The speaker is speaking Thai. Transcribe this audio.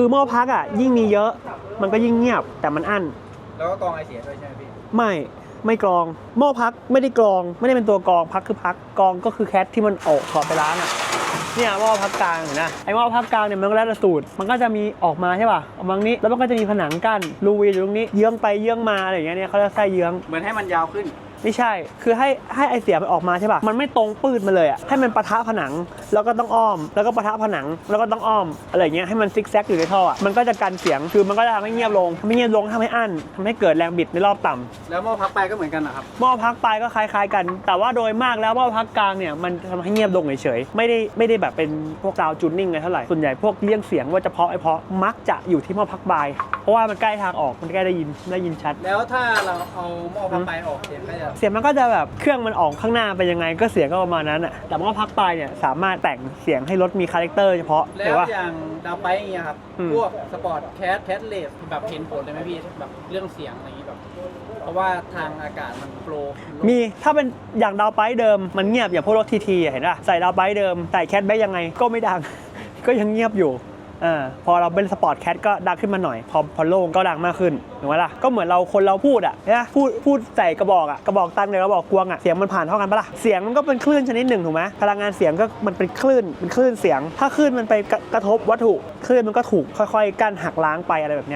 คือหม้อพักอะยิ่งมีเยอะ มันก็ยิ่งเงียบแต่มันอั้น แล้วก็กรองไอเสียด้วยใช่ไหมพี่ ไม่ไม่กรองหม้อพักไม่ได้กรอง ไม่ได้เป็นตัวกรองพักคือพักกรองก็คือแคทที่มันออกขอดไปล้างอะเนี่ยหม้อพักกลางเห็นนะไอหม้อพักกลางเนี่ยมันก็แล้วแต่สูตร มันก็จะมีออกมาใช่ป่ะออกมาตรงนี้แล้วมันก็จะมีผนังกั้นรูวีอยู่ตรงนี้เยื้องไปเยื้องมาอะไรอย่างเงี้ยเนี่ยเขาจะใส่เยื้อง เหมือนให้มันยาวขึ้น ไม่ใช่ คือให้ให้ไอเสียมันออกมาใช่ป่ะ มันไม่ตรงปืดมาเลยอะให้มันปะทะผนัง แล้วก็ต้องอ้อม แล้วก็ปะทะผนัง แล้วก็ต้องอ้อม อะไรอย่างเงี้ย ให้มันซิกแซกอยู่ในท่ออะมันก็จะกันเสียง คือมันก็จะทำให้เงียบลงทำให้เงียบลงทำให้อั้นทำให้เกิดแรงบิดในรอบต่ำแล้วหม้อพักไปก็เหมือนกันนะครับ หม้อพักปลายก็คล้ายๆกัน แต่ว่าโดยมากแล้วหม้อพักกลางเนี่ย มันทำให้เงียบลงเฉยๆ ไม่ได้ไม่ได้แบบเป็นพวกซาวจูนนิ่งอะไรเท่าไหร่ ส่วนใหญ่พวกเลี่ยงเสียงว่าจะเพาะไอเพาะ มักจะอยู่ที่หม้อพักปลายเพ ราะว่ามันใกล้ทางออกมันใกล้ได้ยินได้ยินชัด แล้วถ้าเราเอาหม้อพักไปออกเสียงก็จะเสียงมันก็จะแบบเครื่องมันออกข้างหน้าไปยังไง ก็เสียงก็ประมาณนั้นอะแต่ว่าพักปลายเนี่ยสามารถแต่งเสียงให้รถมีคาแรคเตอร์เฉพาะแล้แต่วว่า อย่างดาวไปอย่างเงี้ยครับอืม พวกสปอร์ตแคสแคสเลสแบบเห็นผลเลยไหมพี่แบบเรื่องเสียงอะไรอย่างงี้แบบเพราะว่าทางอากาศมันโปรมีถ้าเป็นอย่างดาวไปเดิมมันเงียบอย่างพวกรถทีทีเห็นป่ะใส่ดาวไปเดิมใส่แคทแบ็กยังไงก็ไม่ดัง ก็ยังเงียบอยู่ อ่าพอเราเป็นสปอร์ตแคทก็ดังขึ้นมาหน่อยพอพอโล่งก็ดังมากขึ้นถูกไหมล่ะก็เหมือนเราคนเราพูดอะนะพูดพูดใส่กระบอกอะกระบอกตันกับกระบอกกวงอะเสียงมันผ่านเท่ากันปะล่ะเสียงมันก็เป็นคลื่นชนิดหนึ่งถูกไหมพลังงานเสียงก็มันเป็นคลื่นเป็นคลื่นเสียง ถ้าคลื่นมันไปกระกระทบวัตถุคลื่นมันก็ถูกค่อยๆ กั้นหักล้างไปอะไรแบบนี้